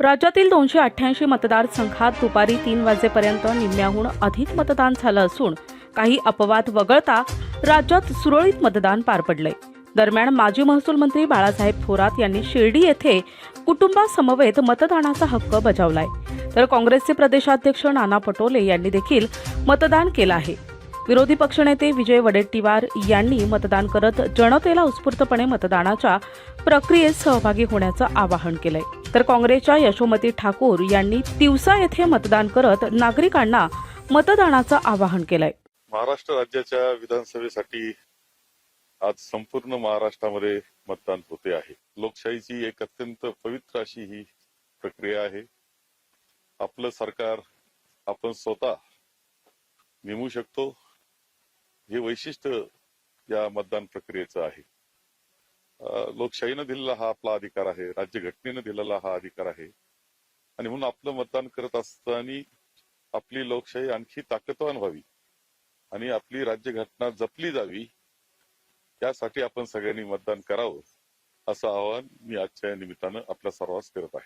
राज्यातील दोनशे अठ्ठ्याऐंशी मतदारसंघात दुपारी तीन वाजेपर्यंत निम्म्याहून अधिक मतदान झालं असून काही अपवाद वगळता राज्यात सुरळीत मतदान पार पडलंय. दरम्यान माजी महसूल मंत्री बाळासाहेब थोरात यांनी शिर्डी येथे कुटुंबासमवेत मतदानाचा हक्क बजावलाय. तर काँग्रेसचे प्रदेशाध्यक्ष नाना पटोले यांनी देखील मतदान केलं आहे. विरोधी पक्षनेते विजय वडेट्टीवार यांनी मतदान करत जनतेला उत्स्फूर्तपणे मतदानाच्या प्रक्रियेत सहभागी होण्याचं आवाहन केलंय. तर काँग्रेसच्या यशोमती ठाकूर यांनी तिवसा येथे मतदान करत नागरिकांना मतदानाचं आवाहन केलंय. महाराष्ट्र राज्याच्या विधानसभेसाठी आज संपूर्ण महाराष्ट्रामध्ये मतदान होते आहे. लोकशाहीची एक अत्यंत पवित्र अशी ही प्रक्रिया आहे. आपलं सरकार आपण स्वतः नेमू शकतो. हे वैशिष्ट्य या मतदान प्रक्रियेचं आहे. लोकशाहीनं दिलेला हा आपला अधिकार आहे राज्यघटनेनं दिलेला हा अधिकार आहे. आणि म्हणून आपलं मतदान करत असताना आपली लोकशाही आणखी ताकदवान व्हावी आणि आपली राज्यघटना जपली जावी यासाठी आपण सगळ्यांनी मतदान करावं असं आवाहन मी आजच्या निमित्तानं आपल्या सर्वांस करत आहे.